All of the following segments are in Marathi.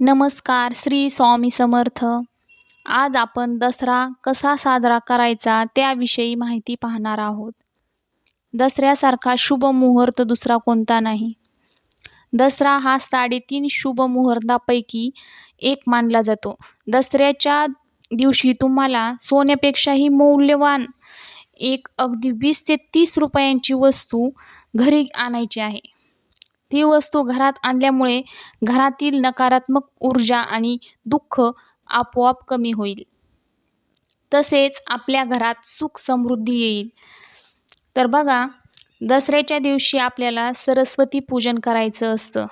नमस्कार श्री स्वामी समर्थ. आज आपण दसरा कसा साजरा करायचा त्याविषयी माहिती पाहणार आहोत. दसऱ्यासारखा शुभ मुहूर्त दुसरा कोणता नाही. दसरा हा साडेतीन शुभ मुहूर्तापैकी एक मानला जातो. दसऱ्याच्या दिवशी तुम्हाला सोन्यापेक्षाही मौल्यवान एक अगदी वीस ते तीस रुपयांची वस्तू घरी आणायची आहे. ती वस्तू घरात आणल्यामुळे घरातील नकारात्मक ऊर्जा आणि दुःख आपोआप कमी होईल. तसेच आपल्या घरात सुख समृद्धी येईल. तर बघा दसऱ्याच्या दिवशी आपल्याला सरस्वती पूजन करायचं असतं.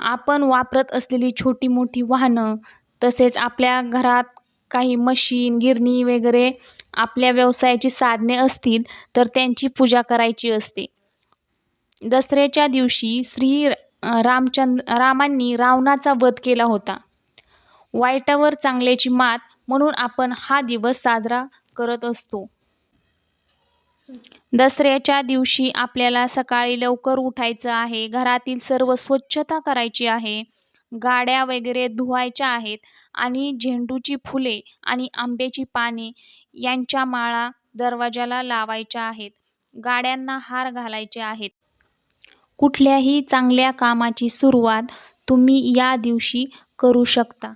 आपण वापरत असलेली छोटी मोठी वाहनं तसेच आपल्या घरात काही मशीन गिरणी वगैरे आपल्या व्यवसायाची साधने असतील तर त्यांची पूजा करायची असते. दसऱ्याच्या दिवशी श्री रामचंद रामांनी रावणाचा वध केला होता. वाईटावर चांगल्याची मात म्हणून आपण हा दिवस साजरा करत असतो. दसऱ्याच्या दिवशी आपल्याला सकाळी लवकर उठायचं आहे घरातील सर्व स्वच्छता करायची आहे गाड्या वगैरे धुवायच्या आहेत आणि झेंडूची फुले आणि आंब्याची पाने यांच्या माळा दरवाजाला लावायच्या आहेत. गाड्यांना हार घालायचे आहेत. कुठल्याही चांगल्या कामाची सुरुवात तुम्ही या दिवशी करू शकता.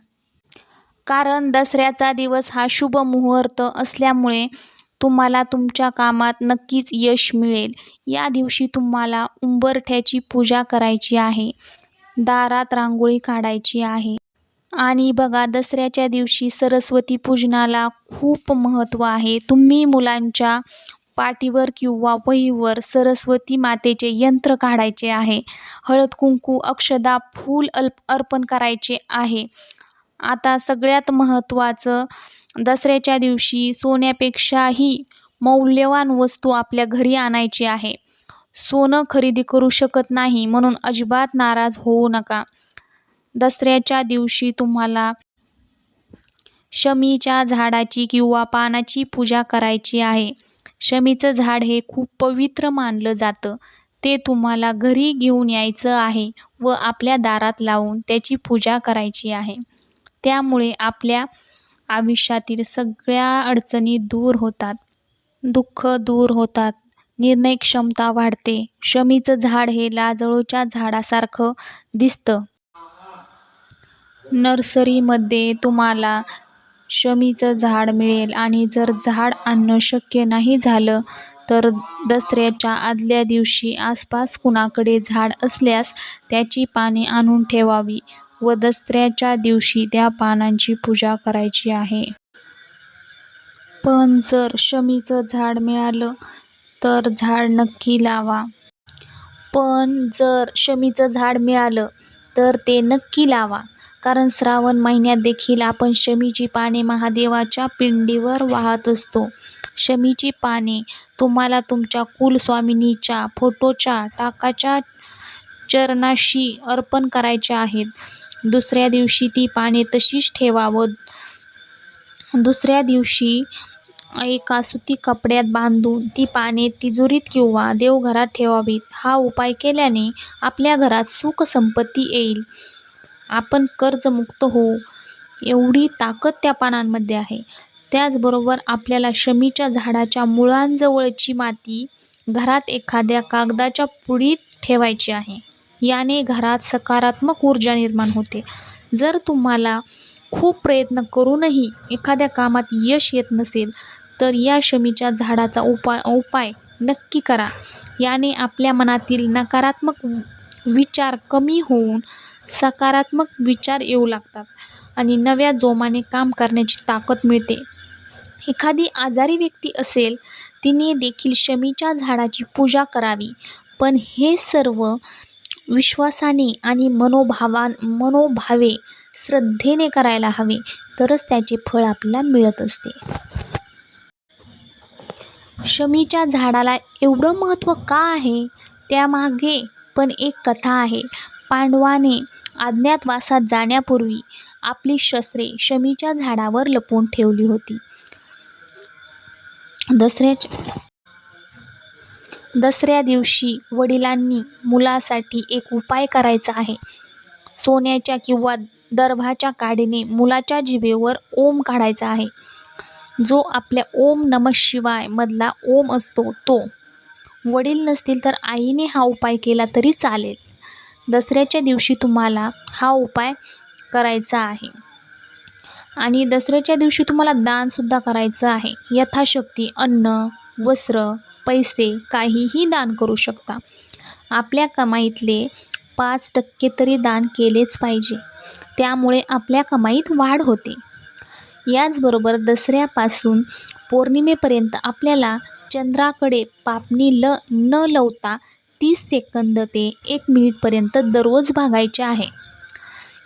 कारण दसऱ्याचा दिवस हा शुभ मुहूर्त असल्यामुळे तुम्हाला तुमच्या कामात नक्कीच यश मिळेल. या दिवशी तुम्हाला उंबरठ्याची पूजा करायची आहे. दारात रांगोळी काढायची आहे. आणि बघा दसऱ्याच्या दिवशी सरस्वती पूजनाला खूप महत्त्व आहे. तुम्ही मुलांच्या पाठीवर किंवा वहीवर सरस्वती मातेचे यंत्र काढायचे आहे. हळद कुंकू अक्षदा फूल अल्प अर्पण करायचे आहे. आता सगळ्यात महत्त्वाचं दसऱ्याच्या दिवशी सोन्यापेक्षाही मौल्यवान वस्तू आपल्या घरी आणायची आहे. सोनं खरेदी करू शकत नाही म्हणून अजिबात नाराज होऊ नका. दसऱ्याच्या दिवशी तुम्हाला शमीच्या झाडाची किंवा पानाची पूजा करायची आहे. शमीचं झाड हे खूप पवित्र मानलं जातं. ते तुम्हाला घरी घेऊन यायचं आहे व आपल्या दारात लावून त्याची पूजा करायची आहे. त्यामुळे आपल्या आयुष्यातील सगळ्या अडचणी दूर होतात. दुःख दूर होतात. निर्णय क्षमता वाढते. शमीचं झाड हे लाजळूच्या झाडासारखं दिसतं. नर्सरीमध्ये तुम्हाला शमीचं झाड मिळेल आणि जर झाड आणणं शक्य नाही झालं तर दसऱ्याच्या आदल्या दिवशी आसपास कुणाकडे झाड असल्यास त्याची पाने आणून ठेवावी व दसऱ्याच्या दिवशी त्या पानांची पूजा करायची आहे. पण जर शमीचं झाड मिळालं तर झाड नक्की लावा. पण जर शमीचं झाड मिळालं तर ते नक्की लावा. कारण श्रावण महिन्यात देखील आपण शमीची पाने महादेवाच्या पिंडीवर वाहत असतो. शमीची पाने तुम्हाला तुमच्या कुलस्वामिनीच्या फोटोच्या टाकाच्या चरणाशी अर्पण करायचे आहेत. दुसऱ्या दिवशी ती पाने तशीच ठेवावं. दुसऱ्या दिवशी एका सुती कपड्यात बांधून ती पाने तिजोरीत किंवा देवघरात ठेवावीत. हा उपाय केल्याने आपल्या घरात सुख संपत्ती येईल. आपण कर्जमुक्त होऊ. एवढी ताकद त्या पानांमध्ये आहे. त्याचबरोबर आपल्याला शमीच्या झाडाच्या मुळांजवळची माती घरात एखाद्या कागदाच्या पुडीत ठेवायची आहे. याने घरात सकारात्मक ऊर्जा निर्माण होते. जर तुम्हाला खूप प्रयत्न करूनही एखाद्या कामात यश येत नसेल तर या शमीच्या झाडाचा उपाय उपाय नक्की करा. याने आपल्या मनातील नकारात्मक विचार कमी होऊन सकारात्मक विचार येऊ लागतात आणि नव्या जोमाने काम करण्याची ताकद मिळते. एखादी आजारी व्यक्ती असेल तिने देखील शमीच्या झाडाची पूजा करावी. पण हे सर्व विश्वासाने आणि मनोभावान मनोभावे श्रद्धेने करायला हवे तरच त्याचे फळ आपल्याला मिळत असते. शमीच्या झाडाला एवढं महत्त्व का आहे? त्यामागे पण एक कथा आहे. पांडवाने अज्ञातवासात जाण्यापूर्वी आपली शस्त्रे शमीच्या झाडावर लपवून ठेवली होती. दसऱ्याच्या दसऱ्या दिवशी वडिलांनी मुलासाठी एक उपाय करायचा आहे. सोन्याच्या किंवा दर्भाच्या काडीने मुलाच्या जिभेवर ओम काढायचा आहे. जो आपल्या ओम नम शिवाय मधला ओम असतो तो. वडील नसतील तर आईने हा उपाय केला तरी चालेल. दसऱ्याच्या दिवशी तुम्हाला हा उपाय करायचा आहे. आणि दसऱ्याच्या दिवशी तुम्हाला दानसुद्धा करायचं आहे. यथाशक्ती अन्न वस्त्र पैसे काहीही दान करू शकता. आपल्या कमाईतले पाच टक्के तरी दान केलेच पाहिजे. त्यामुळे आपल्या कमाईत वाढ होते. याचबरोबर दसऱ्यापासून पौर्णिमेपर्यंत आपल्याला चंद्राकडे पापणी ल न लवता तीस सेकंद ते एक मिनिटपर्यंत दररोज भागायचे आहे.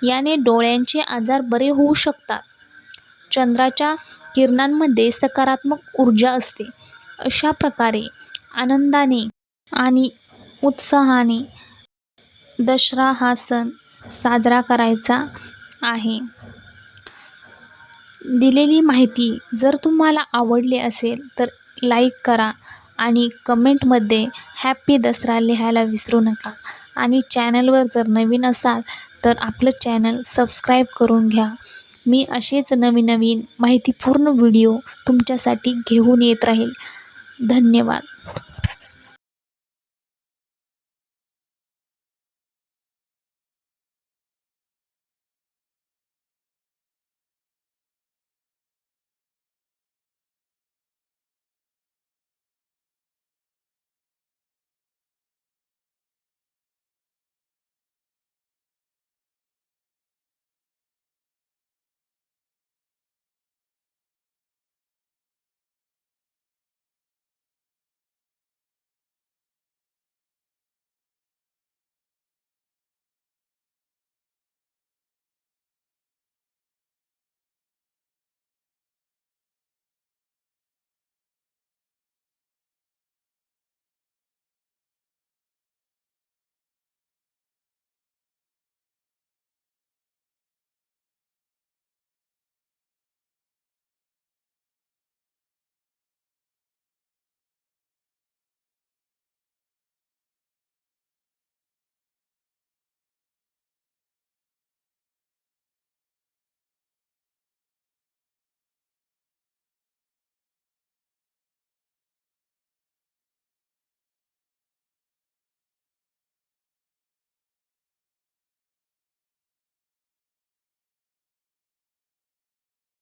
याने डोळ्यांचे आजार बरे होऊ शकतात. चंद्राच्या किरणांमध्ये सकारात्मक ऊर्जा असते. अशा प्रकारे आनंदाने आणि उत्साहाने दसरा हा सण साजरा करायचा आहे. दिलेली माहिती जर तुम्हाला आवडली असेल तर लाईक करा आणि कमेंटमध्ये हॅप्पी दसरा लिहायला विसरू नका. आणि चॅनलवर जर नवीन असाल तर आपलं चॅनल सबस्क्राईब करून घ्या. मी असेच नवीन नवीन माहितीपूर्ण व्हिडिओ तुमच्यासाठी घेऊन येत राहील. धन्यवाद.